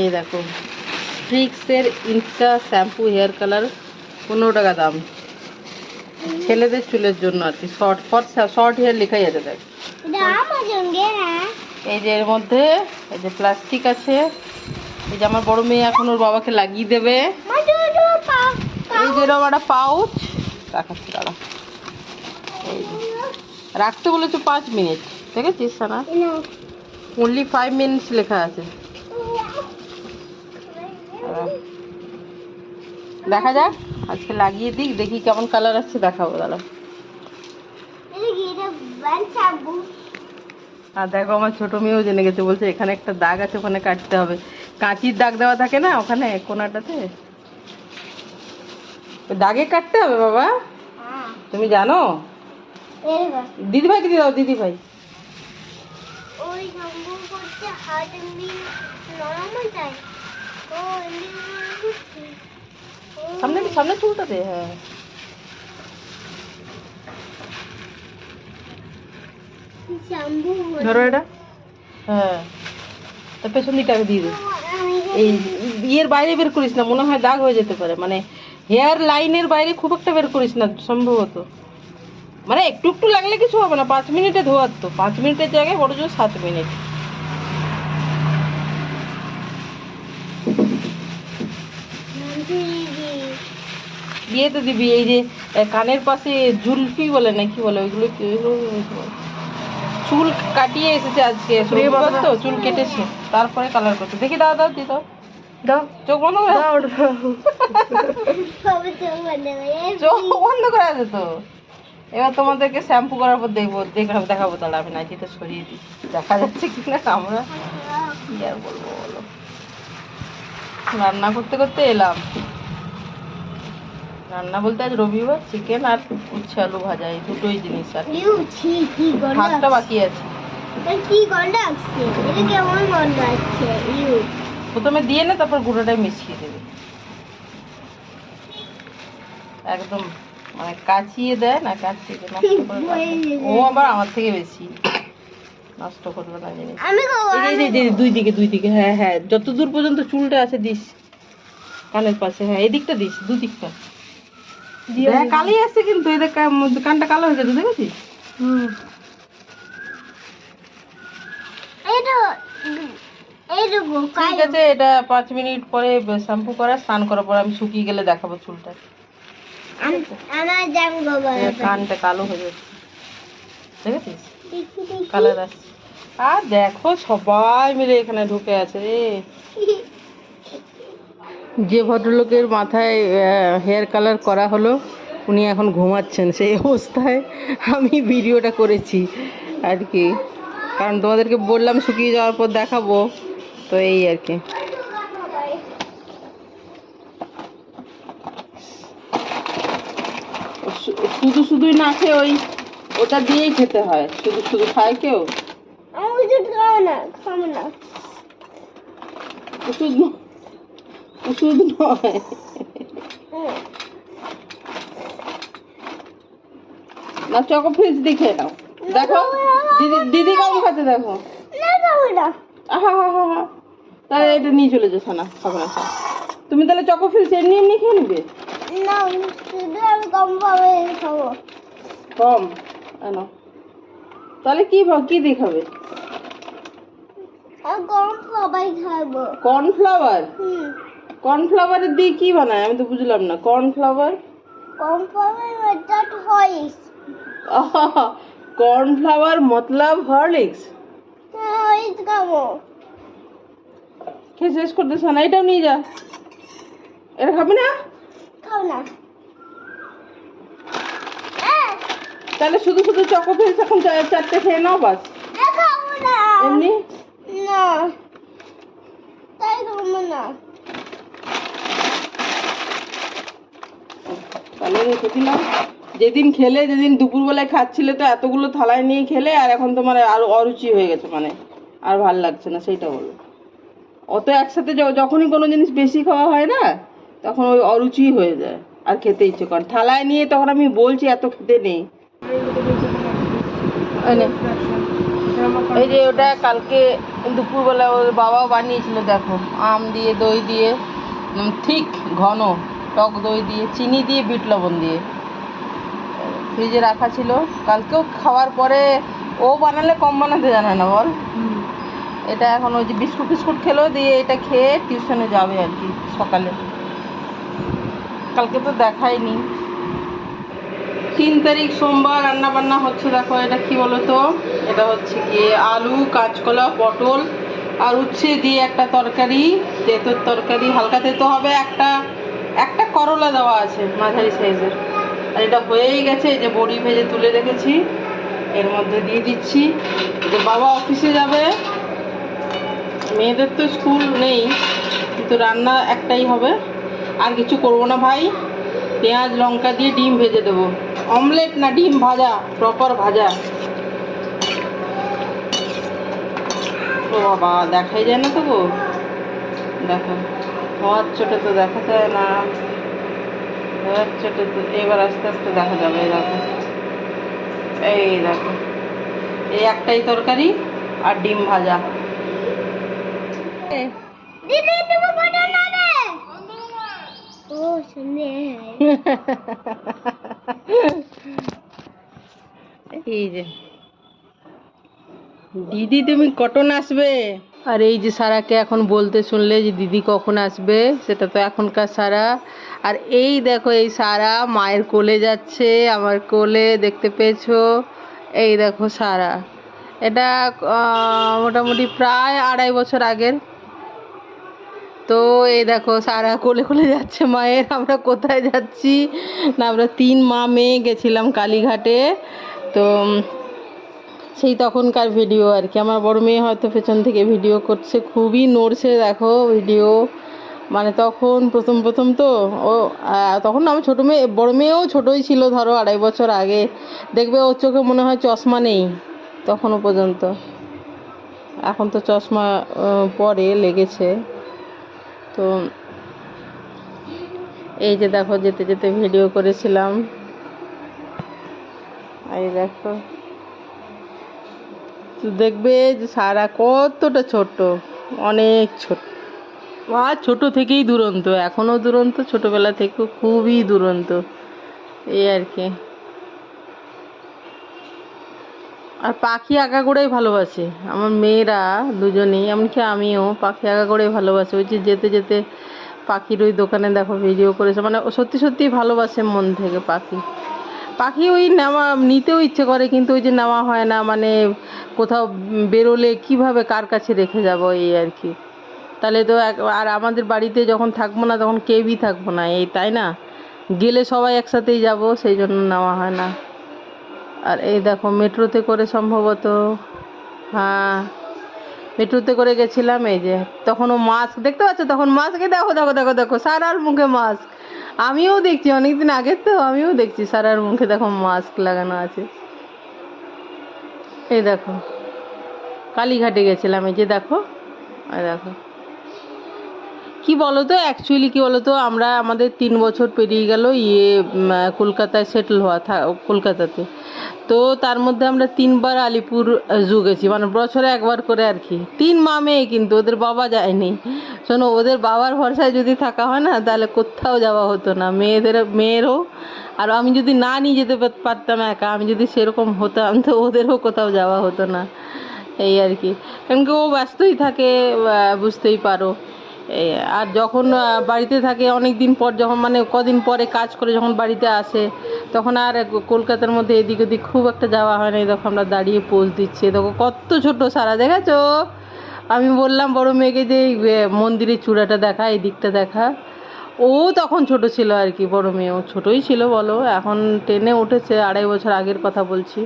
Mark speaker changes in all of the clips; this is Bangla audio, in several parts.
Speaker 1: এই দেখো ফ্রিক্সের ইনস্টা শ্যাম্পু হেয়ার কালার পনেরো টাকা দাম। ছেলেদের চুলের জন্য আর কি শর্ট শর্ট শর্ট হেয়ার লেখাই আছে দেখ। এই যে এর মধ্যে এই যে প্লাস্টিক আছে এই যে আমার বড় মেয়ে এখন ওর বাবাকে লাগিয়ে দেবে। এই যে এরকম একটা পাউচ রাখাচ্ছি দাঁড়া। এই। রাখতে বলেছ পাঁচ মিনিট দেখেছিস সানা? অনলি ফাইভ মিনিটস লেখা আছে। দেখা যাক আজকে লাগিয়ে দিক দেখি কেমন কালার আসছে দেখাবো দাঁড়া
Speaker 2: শ্যাম্পু
Speaker 1: আর দেখো আমার ছোট মেয়েও জেনে গেছে বলছে এখানে একটা দাগ আছে ওখানে কাটতে হবে। কাঁচির দাগ দেওয়া থাকে না ওখানে কোনাটাতে? দাগে কাটতে হবে বাবা।
Speaker 2: হ্যাঁ।
Speaker 1: তুমি জানো? দিদি ভাইকে দিয়ে দাও দিদি ভাই
Speaker 2: ওই করতে হাত নরম হয়ে যায়।
Speaker 1: সামনে সামনে চুলটা দে হ্যাঁ। ধরো এটা। হ্যাঁ। তা পেছন দিকটাকে দিয়ে দে। এই ইয়ের বাইরে বের করিস না, মনে হয় দাগ হয়ে যেতে পারে। মানে হেয়ার লাইনের বাইরে খুব একটা বের করিস না, সম্ভবত। মানে একটু একটু লাগলে কিছু হবে না, পাঁচ মিনিটে ধোয়ার তো। পাঁচ মিনিটের জায়গায় বড় জোর সাত মিনিট। দিয়ে তো দিবি এই যে কানের পাশে জুলফি বলে না কি বলে ওইগুলো? চুল কাটিয়ে এসেছে আজকে তো চুল কেটেছে তারপরে কালার করছে দেখি দাও দাও দিয়ে দাও। দাও। চোখ বন্ধ করে চোখ বন্ধ করে আছে তো। এবার তোমাদেরকে শ্যাম্পু করার পর দেখব দেখাবো দেখাবো তাহলে আমি নাইটিতে সরিয়ে দিই। দেখা যাচ্ছে কি না আমরা। কি আর বলব বলো। রান্না করতে করতে এলাম। রান্না বলতে আজ রবিবার চিকেন আর উচ্ছে আলু ভাজা এই দুটোই জিনিস আর ভাতটা বাকি আছে।
Speaker 2: কি গন্ধ আসছে? এটা কেমন গন্ধ আসছে?
Speaker 1: প্রথমে দিয়ে নে তারপর গুঁড়োটাই মিশিয়ে দেবে। একদম মানে কাচিয়ে দেয় না কাচিয়ে। ও আবার আমার থেকে বেশি। নষ্ট করবে না জিনিস। দুই দিকে দুই দিকে হ্যাঁ হ্যাঁ যত দূর পর্যন্ত চুলটা আছে দিস। কানের পাশে হ্যাঁ এদিকটা দিস দুদিকটা কালি আসছে কিন্তু এদের কানটা কালো হয়ে যেত দেখেছিস?
Speaker 2: এইটুকু
Speaker 1: ঠিক আছে এটা পাঁচ মিনিট পরে শ্যাম্পু করা স্নান করার পর আমি শুকিয়ে গেলে দেখাবো চুলটা। এ, কানটা কালো হয়ে যাচ্ছে দেখেছিস? কালার আর দেখো, সবাই মিলে এখানে ঢুকে আছে রে। যে ভদ্রলোকের মাথায় হেয়ার কালার করা হলো, উনি এখন ঘুমাচ্ছেন। সেই অবস্থায় আমি ভিডিওটা করেছি আর কি। কারণ তোমাদেরকে বললাম শুকিয়ে যাওয়ার পর দেখাবো। তো এই আর কি। শুধু শুধুই না খেয়ে ওই ওটা দিয়েই খেতে হয় শুধু শুধু খায় কেউ
Speaker 2: না খাব না
Speaker 1: ওষুধ ন- ওষুধ নয় না চকো ফ্রিজ দিয়ে খেয়ে নাও দেখো দিদি দিদি কেমন খাচ্ছে দেখো
Speaker 2: না না
Speaker 1: আহা হা হা হা তাহলে এটা নিয়ে চলে যাও সানা খাবে না। তুমি তাহলে চকো ফ্রিজ এমনি এমনি খেয়ে নিবে
Speaker 2: না শুধু আমি কম
Speaker 1: কম আনো। তাহলে কি কি
Speaker 2: সবাই খাব।
Speaker 1: কর্নফ্লাওয়ার? কর্নফ্লাওয়ারের দিয়ে কি বানায়? আমি তো বুঝলাম না। কর্নফ্লাওয়ার? কর্নফ্লাওয়ার মতলব হরলিক্স খেয়ে শেষ করতে না। এটাও নিয়ে যা। এটা খাবি না?
Speaker 2: খাব না।
Speaker 1: তাহলে শুধু শুধু চকো ফিলস এখন চারটে খেয়ে নাও বাস।
Speaker 2: খাব না।
Speaker 1: এমনি?
Speaker 2: না। তাই খাব না।
Speaker 1: তাহলে যেদিন খেলে যেদিন দুপুরবেলায় খাচ্ছিলে তো এতগুলো থালায় নিয়ে খেলে আর এখন তোমার আরও অরুচি হয়ে গেছে মানে। আর ভালো লাগছে না সেইটা বলো। অত একসাথে যখনই কোনো জিনিস বেশি খাওয়া হয় না তখন ওই অরুচি হয়ে যায় আর খেতে ইচ্ছে করে থালায় নিয়ে তখন আমি বলছি এত খেতে নেই। এই যে ওটা কালকে দুপুরবেলা ওর বাবাও বানিয়েছিল, দেখো, আম দিয়ে, দই দিয়ে ঠিক ঘন, টক দই দিয়ে, চিনি দিয়ে, বিট লবণ দিয়ে। ফ্রিজে রাখা ছিল। কালকেও খাওয়ার পরে ও বানালে কম বানাতে জানে না, বল। এটা এখন ওই যে বিস্কুট ফিস্কুট খেলো, দিয়ে এটা খেয়ে টিউশনে যাবে আর কি সকালে। কালকে তো দেখাইনি। তিন তারিখ সোমবার রান্না বান্না হচ্ছে, দেখো এটা কি বলো তো এটা হচ্ছে গিয়ে আলু, কাঁচকলা, পটল আর উচ্ছে দিয়ে একটা তরকারি, তেঁতোর তরকারি, হালকা তেতো হবে, একটা একটা করলা দেওয়া আছে মাঝারি সাইজের। আর এটা হয়েই গেছে, এই যে বড়ি ভেজে তুলে রেখেছি, এর মধ্যে দিয়ে দিচ্ছি। তো বাবা অফিসে যাবে, মেয়েদের তো স্কুল নেই, কিন্তু রান্না একটাই হবে, আর কিছু করব না ভাই। পেঁয়াজ, লঙ্কা দিয়ে ডিম ভেজে দেবো। অমলেট না ডিম ভাজা? প্রপার ভাজা। ও বাবা, দেখাই যায় না তো গো দেখো হওয়ার চোটে তো দেখা যায় না। হওয়ার চোটে তো, এবার আস্তে আস্তে দেখা যাবে, এই দেখো। এই দেখো, এই একটাই তরকারি আর ডিম ভাজা।
Speaker 2: দিদি তুমি
Speaker 1: এই যে। দিদি তুমি কটন আসবে? আর এই যে সারাকে এখন বলতে শুনলে যে দিদি কখন আসবে সেটা তো এখনকার সারা। আর এই দেখো এই সারা মায়ের কোলে যাচ্ছে আমার কোলে দেখতে পেয়েছ? এই দেখো সারা। এটা মোটামুটি প্রায় আড়াই বছর আগের। তো এই দেখো সারা কোলে কোলে যাচ্ছে মায়ের, আমরা কোথায় যাচ্ছি? না, আমরা তিন মা মেয়ে গেছিলাম কালীঘাটে। তো সেই তখনকার ভিডিও আর কি। আমার বড় মেয়ে হয়তো পেছন থেকে ভিডিও করছে, খুবই নড়ছে দেখো ভিডিও। মানে তখন প্রথম প্রথম তো, ও তখন আমার ছোটো মেয়ে, বড় মেয়েও ছোটোই ছিল ধরো আড়াই বছর আগে। দেখবে ওর চোখে মনে হয় চশমা নেই তখনও পর্যন্ত। এখন তো চশমা পরে লেগেছে। তো এই যে দেখো, যেতে যেতে ভিডিও করেছিলাম। এই দেখো দেখবে যে সারা কতটা ছোট, অনেক ছোট। আর ছোট থেকেই দুরন্ত এখনও দুরন্ত, ছোটবেলা থেকেও খুবই দুরন্ত। এই আর কি। আর পাখি আঁকা করেই ভালোবাসে। আমার মেয়েরা দুজনেই, এমনকি আমিও পাখি আঁকা করেই ভালোবাসি। ওই যে যেতে যেতে পাখির ওই দোকানে দেখো ভিডিও করেছে। মানে সত্যি সত্যিই ভালোবাসে মন থেকে পাখি। পাখি ওই নেওয়া, নিতেও ইচ্ছে করে, কিন্তু ওই যে নেওয়া হয় না মানে কোথাও বেরোলে কীভাবে কার কাছে রেখে যাব এই আর কি। তাহলে তো আর আমাদের বাড়িতে যখন থাকব না, তখন কেউই থাকব না। এই তাই না? গেলে সবাই একসাথেই যাব, সেই জন্য নেওয়া হয় না। আর এই দেখো, মেট্রোতে করে সম্ভবত হ্যাঁ মেট্রোতে করে গেছিলাম এই যে, তখনও মাস্ক দেখতে পাচ্ছ? তখন মাস্কে দেখো দেখো দেখো দেখো, সারার মুখে মাস্ক আমিও দেখছি, অনেকদিন আগের তো আমিও দেখছি সারার মুখে দেখো মাস্ক লাগানো আছে। এই দেখো, কালীঘাটে গেছিলাম এই যে, দেখো দেখো। কি বলো তো অ্যাকচুয়ালি কি বলো তো আমরা আমাদের তিন বছর পেরিয়ে গেল ইয়ে কলকাতায় সেটেল হওয়া কলকাতাতে। তো তার মধ্যে আমরা তিনবার আলিপুর জু গেছি। মানে বছরে একবার করে আর কি। তিন মা মেয়ে কিন্তু, ওদের বাবা যায়নি। শোনো, ওদের বাবার ভরসায় যদি থাকা হয় না, তাহলে কোথাও যাওয়া হতো না। মেয়েদের, মেয়েরও। আর আমি যদি না নিয়ে যেতে পারতাম একা, আমি যদি সেরকম হতাম, তো ওদেরও কোথাও যাওয়া হতো না। এই আর কি। কারণ কি ও ব্যস্তই থাকে বুঝতেই পারো। আর যখন বাড়িতে থাকে অনেক দিন পর যখন মানে কদিন পরে কাজ করে যখন বাড়িতে আসে তখন আর কলকাতার মধ্যে এদিক ওদিক খুব একটা যাওয়া হয় না। দেখো আমরা দাঁড়িয়ে পোজ দিচ্ছি। দেখো কত ছোট সারা দেখেছ? আমি বললাম বড় মেয়েকে যে এই, মন্দিরের চূড়াটা দেখা এই দিকটা দেখা। ও তখন ছোট ছিল আর কি বড় মেয়ে। ও ছোটোই ছিল বলো। এখন টেনে উঠেছে আড়াই বছর আগের কথা বলছি।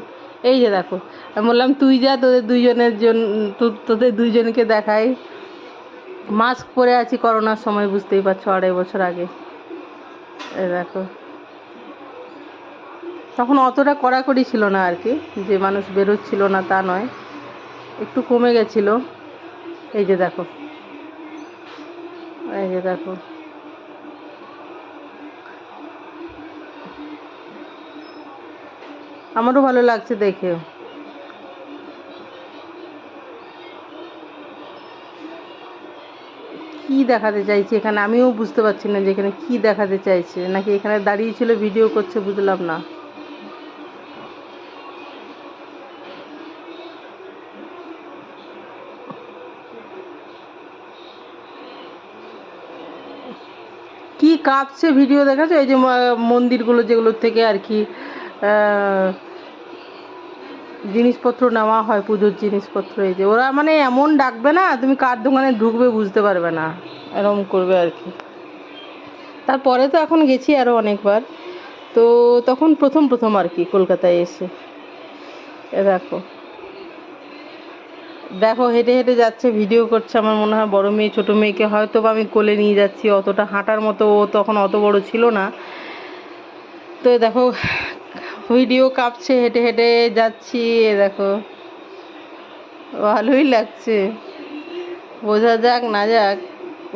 Speaker 1: এই যে দেখো আমি বললাম তুই যা তোদের দুইজনের জন্য তোদের দুইজনকে দেখাই। মাস্ক পরে আছি করোনার সময়, বুঝতেই পারছ, আড়াই বছর আগে। এই দেখো। তখন অতটা কড়াকড়ি ছিল না আর কি, যে মানুষ বেরোচ্ছিল না তা নয়। একটু কমে গেছিল। এই যে দেখো। এই যে দেখো। আমারও ভালো লাগছে দেখে। কি দেখাতে চাইছে? এখানে আমিও বুঝতে পারছি না যে এখানে কি দেখাতে চাইছে। নাকি এখানে দাঁড়িয়ে ছিল, ভিডিও করছে, বুঝলাম না। কি কাঁপছে, ভিডিও দেখাচ্ছে? ওই যে মন্দিরগুলো যেগুলোর থেকে আর কি জিনিসপত্র নেওয়া হয়, পুজোর জিনিসপত্র, এই যে ওরা মানে এমন ডাকবে না, তুমি কার দোকানে ঢুকবে বুঝতে পারবে না এরকম করবে আর কি। তারপরে তো এখন গেছি আরও অনেকবার, তো তখন প্রথম প্রথম আর কি কলকাতায় এসে। এ দেখো। দেখো, হেঁটে হেঁটে যাচ্ছে, ভিডিও করছে, আমার মনে হয় বড় মেয়ে, ছোটো মেয়েকে হয়তো বা আমি কোলে নিয়ে যাচ্ছি, অতটা হাঁটার মতো ও তখন অত বড় ছিল না। তো দেখো ভিডিও কাঁপছে, হেঁটে হেঁটে যাচ্ছি, এ দেখো। ভালোই লাগছে। বোঝা যাক, না যাক,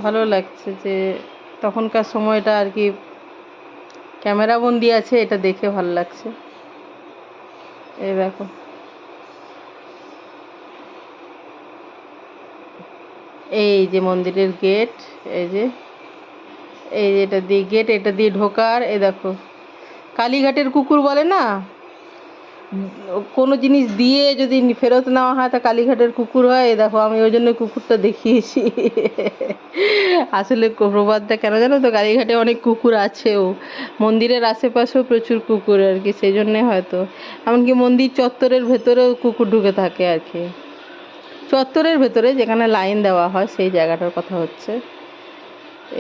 Speaker 1: ভালো লাগছে যে তখনকার সময়টা আর কি ক্যামেরা বন্দি আছে, এটা দেখে ভালো লাগছে। এই দেখো। এই যে মন্দিরের গেট এই যে এই যে এটা দিয়ে গেট এটা দিয়ে ঢোকার, এ দেখো। কালীঘাটের কুকুর বলে না? কোনো জিনিস দিয়ে যদি ফেরত নেওয়া হয় তা কালীঘাটের কুকুর হয়। দেখো, আমি ওই জন্য কুকুরটা দেখিয়েছি। আসলে প্রবাদটা কেন জানো তো? কালীঘাটে অনেক কুকুর আছেও। মন্দিরের আশেপাশেও প্রচুর কুকুর আর কি সেই জন্যে হয়তো। এমনকি মন্দির চত্বরের ভেতরেও কুকুর ঢুকে থাকে আর কি। চত্বরের ভেতরে যেখানে লাইন দেওয়া হয়, সেই জায়গাটার কথা হচ্ছে।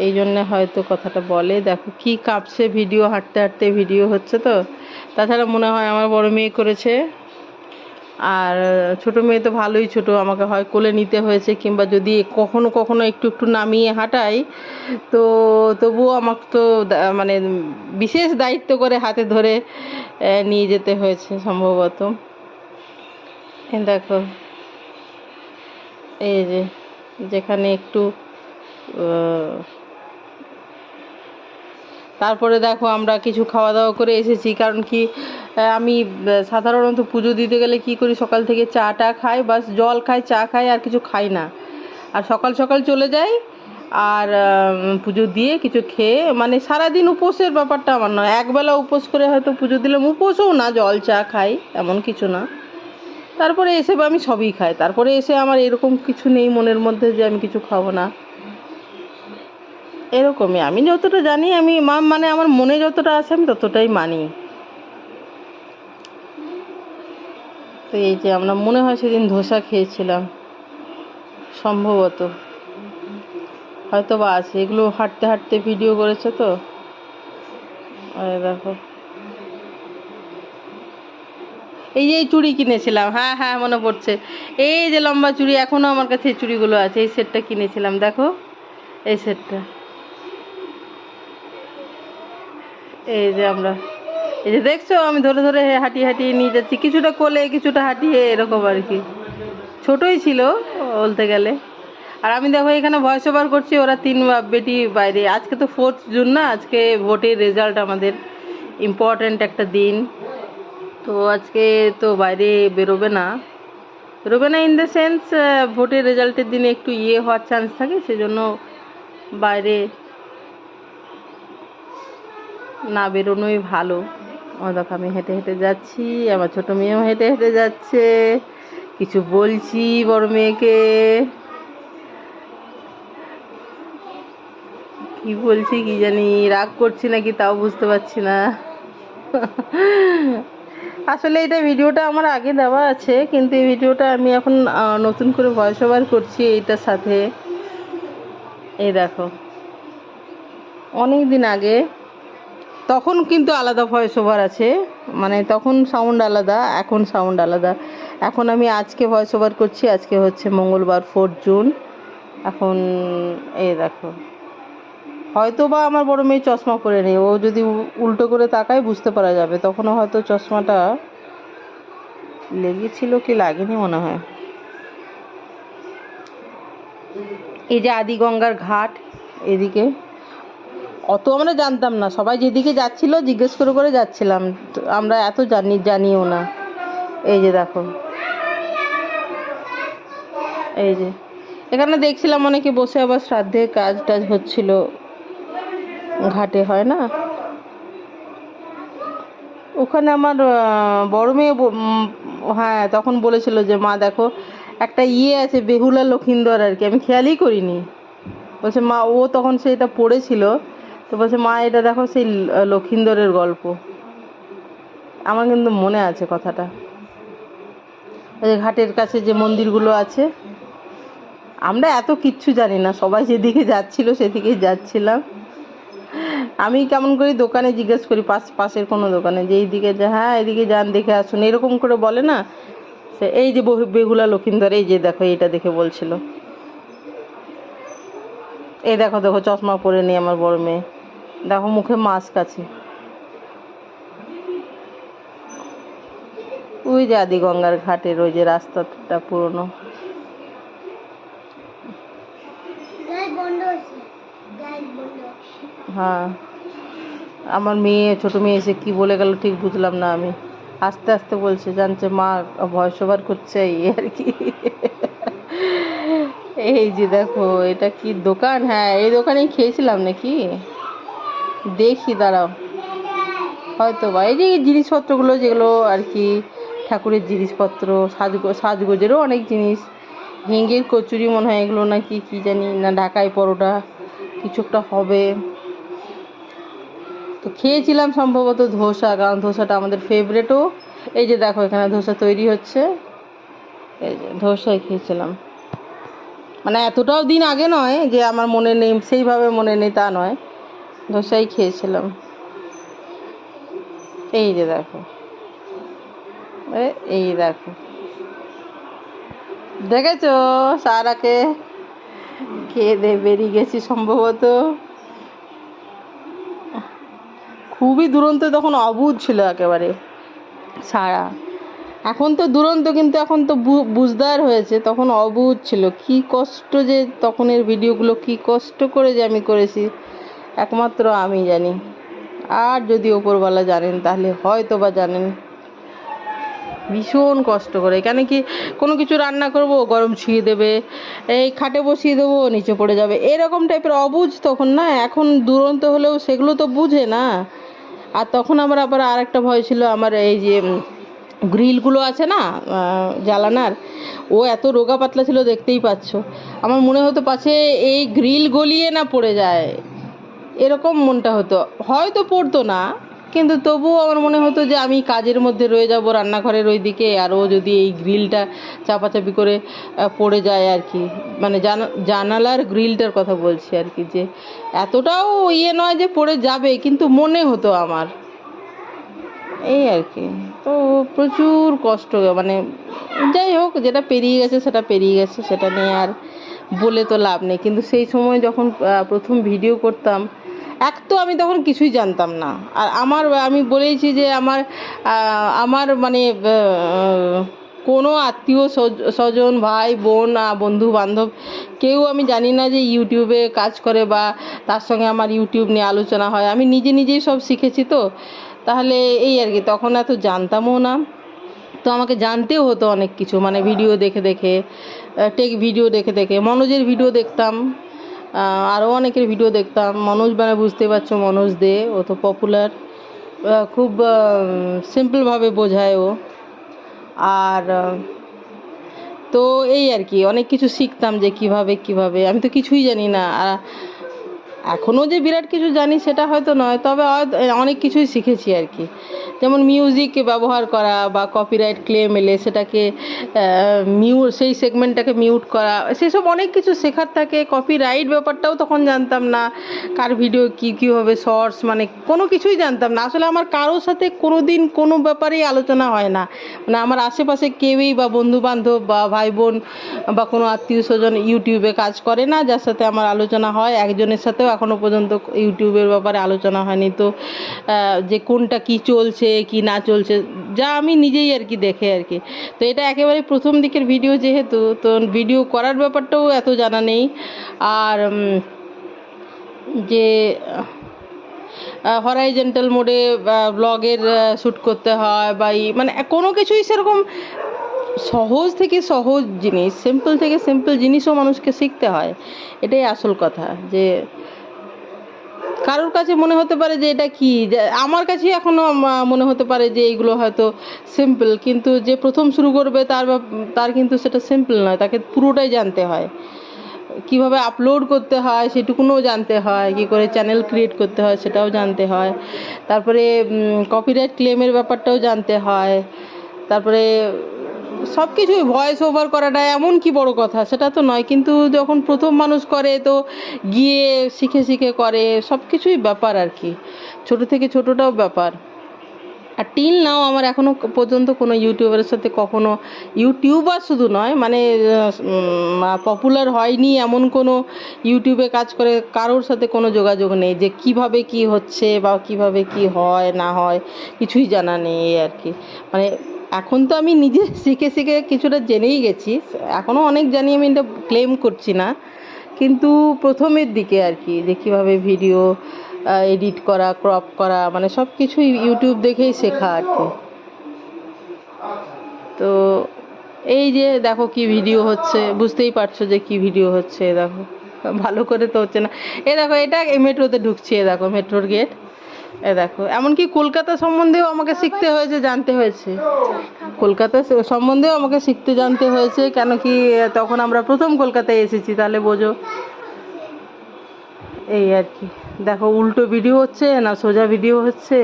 Speaker 1: এই জন্য হয়তো কথাটা বলে। দেখো কি কাঁপছে ভিডিও, হাঁটতে হাঁটতে ভিডিও হচ্ছে তো। তাছাড়া মনে হয় আমার বড় মেয়ে করেছে। আর ছোট মেয়ে তো ভালোই ছোট, আমাকে হয় কোলে নিতে হয়েছে কিংবা যদি কখনো কখনো একটু একটু নামিয়ে হাঁটাই, তো তবুও আমাকে তো মানে বিশেষ দায়িত্ব করে হাতে ধরে নিয়ে যেতে হয়েছে সম্ভবত। দেখো। এই যে, যেখানে একটু তারপরে দেখো আমরা কিছু খাওয়া দাওয়া করে এসেছি, কারণ কি আমি সাধারণত পুজো দিতে গেলে কি করি, সকাল থেকে চা টা খাই, বাস জল খাই, চা খাই, আর কিছু খাই না। আর সকাল সকাল চলে যাই, আর পুজো দিয়ে কিছু খেয়ে মানে সারাদিন উপোসের ব্যাপারটা আমার নয়, একবেলা উপোস করে হয়তো পুজো দিলাম উপোসও না, জল, চা খাই, এমন কিছু না। তারপরে এসে আমি সবই খাই, তারপরে এসে আমার এরকম কিছু নেই মনের মধ্যে যে আমি কিছু খাব না। এরকমই। আমি যতটা জানি, আমি মা- মানে আমার মনে যতটা আছে, আমি ততটাই মানি। তো এই যে আমরা, মনে হয় সেদিন ধোসা খেয়েছিলাম, সম্ভবত। হয়তো বা আছে, এগুলো হাঁটতে হাঁটতে ভিডিও করেছে তো। দেখো। এই যে এই চুড়ি কিনেছিলাম হ্যাঁ হ্যাঁ মনে পড়ছে। এই যে লম্বা চুড়ি এখনও আমার কাছে এই চুড়িগুলো আছে, এই সেটটা কিনেছিলাম, দেখো। এই সেটটা এই যে আমরা, এই যে দেখছ, আমি ধরে ধরে হাঁটিয়ে হাঁটিয়ে নিয়ে যাচ্ছি। কিছুটা কোলে, কিছুটা হাঁটিয়ে, এরকম আর কি। ছোটই ছিল বলতে গেলে। আর আমি দেখো, এখানে ভয়েস ওভার করছি, ওরা তিন বেটি বাইরে। আজকে তো ফোর্থ জুন না, আজকে ভোটের রেজাল্ট আমাদের ইম্পর্ট্যান্ট একটা দিন। তো আজকে তো বাইরে বেরোবে না। বেরোবে না ইন দ্য সেন্স ভোটের রেজাল্টের দিনে একটু ইয়ে হওয়ার চান্স থাকে, সেজন্য বাইরে না বেরোনোই ভালো। দেখো, আমি হেঁটে হেঁটে যাচ্ছি, আমার ছোটো মেয়েও হেঁটে হেঁটে যাচ্ছে। কিছু বলছি বড় মেয়েকে। কি বলছি কি জানি, রাগ করছি নাকি তাও বুঝতে পারছি না। আসলে এটা ভিডিওটা আমার আগে দেওয়া আছে, কিন্তু এই ভিডিওটা আমি এখন নতুন করে ভয়েস ওভার করছি এইটার সাথে। এই দেখো অনেক দিন আগে তখন কিন্তু আলাদা ভয়েস ওভার আছে। মানে তখন সাউন্ড আলাদা, এখন সাউন্ড আলাদা। এখন আমি আজকে ভয়েস ওভার করছি, আজকে হচ্ছে মঙ্গলবার ফোর্থ জুন এখন এই দেখো। হয়তো বা আমার বড় মেয়ে চশমা পরে নেই, ও যদি উল্টো করে তাকায় বুঝতে পারা যাবে। তখনও হয়তো চশমাটা লেগেছিল কি লাগেনি মনে হয়। এই যে আদিগঙ্গার ঘাট, এদিকে। অত আমরা জানতাম না। সবাই যেদিকে যাচ্ছিল, জিজ্ঞেস করে করে যাচ্ছিলাম। আমরা এত জানি, জানিও না। এই যে দেখো। এই যে। এখানে দেখছিলাম অনেকে বসে আবার শ্রাদ্ধে কাজ টাজ হচ্ছিল। ঘাটে, হয় না? ওখানে আমার বড় মেয়ে হ্যাঁ তখন বলেছিল যে, মা, দেখো, একটা ইয়ে আছে, বেহুলা লক্ষিন্দর আর কি। আমি খেয়ালই করিনি। বলছে, মা, ও তখন সেটা পড়েছিল। তো বলছে, মা, এটা দেখো সেই লক্ষিন্দরের গল্প। আমার কিন্তু মনে আছে কথাটা। ওই ঘাটের কাছে যে মন্দিরগুলো আছে, আমরা এত কিচ্ছু জানি না। সবাই যেদিকে যাচ্ছিল, সেদিকেই যাচ্ছিলাম। আমি কেমন করি দোকানে জিজ্ঞেস করি, পাশ, পাশের কোনো দোকানে? যে, এইদিকে যে হ্যাঁ এদিকে যান, দেখে আসুন। এরকম করে বলে না? সে, এই যে বেহুলা লক্ষিন্দর, এই যে দেখো, এইটা দেখে বলছিল। এই দেখো দেখো, চশমা পরে নি আমার বড় মেয়ে। দেখো মুখে মাস্ক আছে। ওই যে আদি গঙ্গার ঘাটের ওই যে রাস্তাটা পুরনো। হ্যাঁ। আমার মেয়ে ছোট মেয়ে এসে কি বলে গেল ঠিক বুঝলাম না আমি। আস্তে আস্তে বলছে জানছে মা ভয়েস ওভার করছে এই আর কি। এই যে দেখো এটা কি দোকান? হ্যাঁ এই দোকানেই খেয়েছিলাম নাকি? দেখি, দাঁড়াও। হয়তো বা এই যে জিনিসপত্রগুলো, যেগুলো আর কি ঠাকুরের জিনিসপত্র সাজগো সাজগোজেরও অনেক জিনিস। হিঙ্গের কচুরি মনে হয় এগুলো নাকি, কি জানি, না ঢাকাই পরোটা, কিছু একটা হবে। তো খেয়েছিলাম সম্ভবত ধোসা, কারণ ধোসাটা আমাদের ফেভারেটও এই যে দেখো, এখানে ধোসা তৈরি হচ্ছে। এই যে ধোসাই খেয়েছিলাম। মানে এতটাও দিন আগে নয় যে আমার মনে নেই, সেইভাবে মনে নেই, তা নয়। ধোসাই খেয়েছিলাম। এই যে দেখো। এই দেখো। দেখেছ? সারাকে খেয়ে দিয়ে বেরিয়ে গেছি সম্ভবত। খুবই দুরন্ত, তখন অবুধ ছিল একেবারে। সারা। এখন তো দুরন্ত, কিন্তু এখন তো বুঝদার হয়েছে, তখন অবুধ ছিল। কি কষ্ট যে তখনের ভিডিওগুলো কি কষ্ট করে যে আমি করেছি। একমাত্র আমি জানি। আর যদি ওপরওয়ালা জানেন, তাহলে হয়তো বা জানেন। ভীষণ কষ্ট করে। কেন কি কোনো কিছু রান্না করব? গরম ছুঁয়ে দেবে, এই খাটে বসিয়ে দেবো, নিচে পড়ে যাবে। এরকম টাইপের অবুঝ তখন না, এখন দুরন্ত হলেও সেগুলো তো বুঝে না। আর তখন আমার আবার আর একটা ভয় ছিল, আমার এই যে গ্রিলগুলো আছে না জ্বালানার, ও এত রোগা পাতলা ছিল, দেখতেই পাচ্ছ। আমার মনে হতো পাছে এই গ্রিল গলিয়ে না পড়ে যায়। এরকম মনটা হতো। হয়তো পড়তো না, কিন্তু তবুও আমার মনে হতো যে আমি কাজের মধ্যে রয়ে যাব, রান্নাঘরের ওই দিকে আর ও যদি এই গ্রিলটা চাপাচাপি করে পড়ে যায় আর কি। মানে জানা- জানালার গ্রিলটার কথা বলছি আর কি, যে এতটাও ইয়ে নয় যে পড়ে যাবে, কিন্তু মনে হতো আমার। এই আর কি। তো প্রচুর কষ্ট মানে যাই হোক, যেটা পেরিয়ে গেছে সেটা পেরিয়ে গেছে, সেটা নিয়ে আর বলে তো লাভ নেই। কিন্তু সেই সময় যখন প্রথম ভিডিও করতাম এক তো আমি তখন কিছুই জানতাম না। আর আমার, আমি বলেছি যে আমার আমার মানে কোনো আত্মীয় স্বজন, ভাই, বোন বন্ধু বান্ধব কেউ আমি জানি না যে ইউটিউবে কাজ করে বা তার সঙ্গে আমার ইউটিউব নিয়ে আলোচনা হয়। আমি নিজে নিজেই সব শিখেছি তো। তাহলে এই আর কি, তখন এত জানতামও না। তো আমাকে জানতেও হতো অনেক কিছু মানে ভিডিও দেখে দেখে টেক ভিডিও দেখে দেখে, মনোজের ভিডিও দেখতাম। আরও অনেকের ভিডিও দেখতাম। মনোজ মানে বুঝতে পারছ, মনোজ দে, ও তো পপুলার খুব সিম্পলভাবে বোঝায় ও। আর তো এই আর কি, অনেক কিছু শিখতাম যে কীভাবে কীভাবে। আমি তো কিছুই জানি না। আর এখনও যে বিরাট কিছু জানি সেটা হয়তো নয়, তবে অনেক কিছুই শিখেছি আর কি। যেমন মিউজিক ব্যবহার করা বা কপিরাইট ক্লেম এলে সেটাকে মিউ সেই সেগমেন্টটাকে মিউট করা, সেসব অনেক কিছু শেখার থাকে। কপিরাইট ব্যাপারটাও তখন জানতাম না। কার ভিডিও কী কী হবে শর্টস মানে কোনো কিছুই জানতাম না। আসলে আমার কারোর সাথে কোনো দিন কোনো ব্যাপারেই আলোচনা হয় না। মানে আমার আশেপাশে কেউই বা বন্ধু বান্ধব বা ভাই বোন বা কোনো আত্মীয় স্বজন ইউটিউবে কাজ করে না, যার সাথে আমার আলোচনা হয়। একজনের সাথেও এখনও পর্যন্ত ইউটিউবের ব্যাপারে আলোচনা হয়নি। তো যে কোনটা কি চলছে কি না চলছে, যা আমি নিজেই আর কি দেখে আর কি। তো এটা একেবারে প্রথম দিকের ভিডিও যেহেতু, তো ভিডিও করার ব্যাপারটাও এত জানা নেই। আর যে হরাইজেন্টাল মোডে ব্লগের শ্যুট করতে হয় বা ই- মানে কোনো কিছুই সেরকম সহজ থেকে সহজ জিনিস সিম্পল থেকে সিম্পল জিনিসও মানুষকে শিখতে হয়। এটাই আসল কথা যে কারোর কাছে মনে হতে পারে যে এটা কি? আমার কাছে এখনও মনে হতে পারে যে এইগুলো হয়তো সিম্পল কিন্তু যে প্রথম শুরু করবে তার তার কিন্তু সেটা সিম্পল নয়, তাকে পুরোটাই জানতে হয়। কীভাবে আপলোড করতে হয় সেটুকুনও জানতে হয়, কী করে চ্যানেল ক্রিয়েট করতে হয় সেটাও জানতে হয়। তারপরে কপিরাইট ক্লেমের ব্যাপারটাও জানতে হয়। তারপরে সব কিছুই ভয়েস ওভার করাটা এমন কি বড় কথা? সেটা তো নয়, কিন্তু যখন প্রথম মানুষ করে তো গিয়ে শিখে শিখে করে সব কিছুই ব্যাপার আর কি। ছোটো থেকে ছোটোটাও ব্যাপার। আর টিল নাও আমার এখনও পর্যন্ত কোনো ইউটিউবারের সাথে কখনো ইউটিউবার শুধু নয় মানে পপুলার হয়নি এমন কোনো ইউটিউবে কাজ করে, কারোর সাথে কোনো যোগাযোগ নেই যে কীভাবে কি হচ্ছে বা কীভাবে কি হয়, না হয়, কিছুই জানা নেই আর কি। মানে এখন তো আমি নিজে শিখে শিখে কিছুটা জেনেই গেছি। এখনও অনেক জানি আমি এটা ক্লেম করছি না। কিন্তু প্রথমের দিকে আর কি, যে কীভাবে ভিডিও এডিট করা ক্রপ করা মানে সব কিছুই ইউটিউব দেখেই শেখা আর কি। তো এই যে দেখো কি ভিডিও হচ্ছে, বুঝতেই পারছ যে কি ভিডিও হচ্ছে, দেখো। ভালো করে তো হচ্ছে না। এ দেখো, এটা মেট্রোতে ঢুকছে দেখো মেট্রোর গেট এ দেখো, এমনকি কলকাতা সম্বন্ধেও আমাকে শিখতে হয়েছে, জানতে হয়েছে। কলকাতা সম্বন্ধেও আমাকে শিখতে জানতে হয়েছে, কেন কি তখন আমরা প্রথম কলকাতায় এসেছি, তাহলে বোঝো। এই আর কি। দেখো, উল্টো ভিডিও হচ্ছে, না সোজা ভিডিও হচ্ছে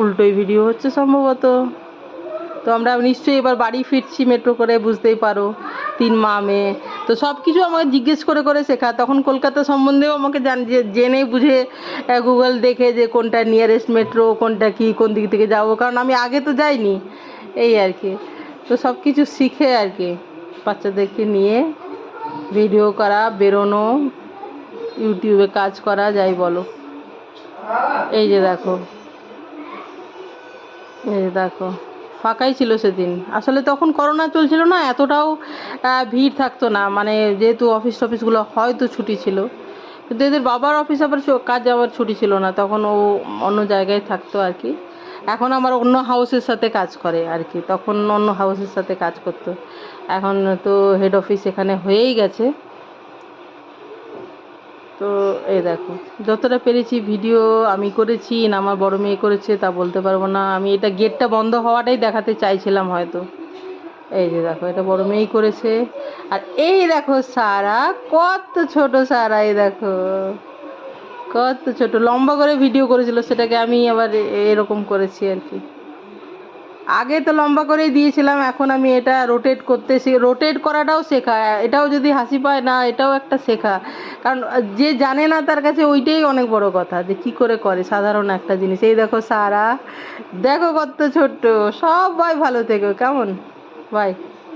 Speaker 1: উল্টোই ভিডিও হচ্ছে সম্ভবত। তো আমরা নিশ্চয়ই এবার বাড়ি ফিরছি মেট্রো করে, বুঝতেই পারো, তিন মা, মেয়ে। তো সব কিছু আমাকে জিজ্ঞেস করে করে শেখা। তখন কলকাতা সম্বন্ধেও আমাকে জান, যে- জেনে বুঝে গুগল দেখে যে কোনটা নিয়ারেস্ট মেট্রো কোনটা কি, কোন দিক থেকে যাব। কারণ আমি আগে তো যাইনি, এই আর কি। তো সব কিছু শিখে আর কি। বাচ্চাদেরকে নিয়ে ভিডিও করা, বেরোনো ইউটিউবে কাজ করা, যাই বলো। এই যে দেখো, এই যে দেখো। ফাঁকাই ছিল সেদিন। আসলে তখন করোনা চলছিল না, এতটাও ভিড় থাকতো না। মানে যেহেতু অফিস টফিসগুলো হয়তো ছুটি ছিল। কিন্তু এদের বাবার অফিস আবার কাজ আবার ছুটি ছিল না। তখন ও অন্য জায়গায় থাকতো আর কি। এখন আমার অন্য হাউসের সাথে কাজ করে আর কি। তখন অন্য হাউসের সাথে কাজ করতো। এখন তো হেড অফিস এখানে হয়েই গেছে। তো এই দেখো, যতটা পেরেছি ভিডিও আমি করেছি, না আমার বড় মেয়ে করেছে তা বলতে পারব না। আমি এটা গেটটা বন্ধ হওয়াটাই দেখাতে চাইছিলাম হয়তো। এই যে দেখো, এটা বড় মেয়েই করেছে। আর এই দেখো সারা, কত ছোট সারা এই দেখো। কত ছোট, লম্বা করে ভিডিও করেছিল, সেটাকে আমি আবার এরকম করেছি আর কি। আগে তো লম্বা করেই দিয়েছিলাম, এখন আমি এটা রোটেট করতে রোটেট করাটাও শেখা, এটাও যদি হাসি পায় না, এটাও একটা শেখা। কারণ যে জানে না তার কাছে ওইটাই অনেক বড় কথা, যে কি করে করে, সাধারণ একটা জিনিস। এই দেখো সারা, দেখো কত ছোট্ট সব ভাই ভালো থেকো, কেমন? বাই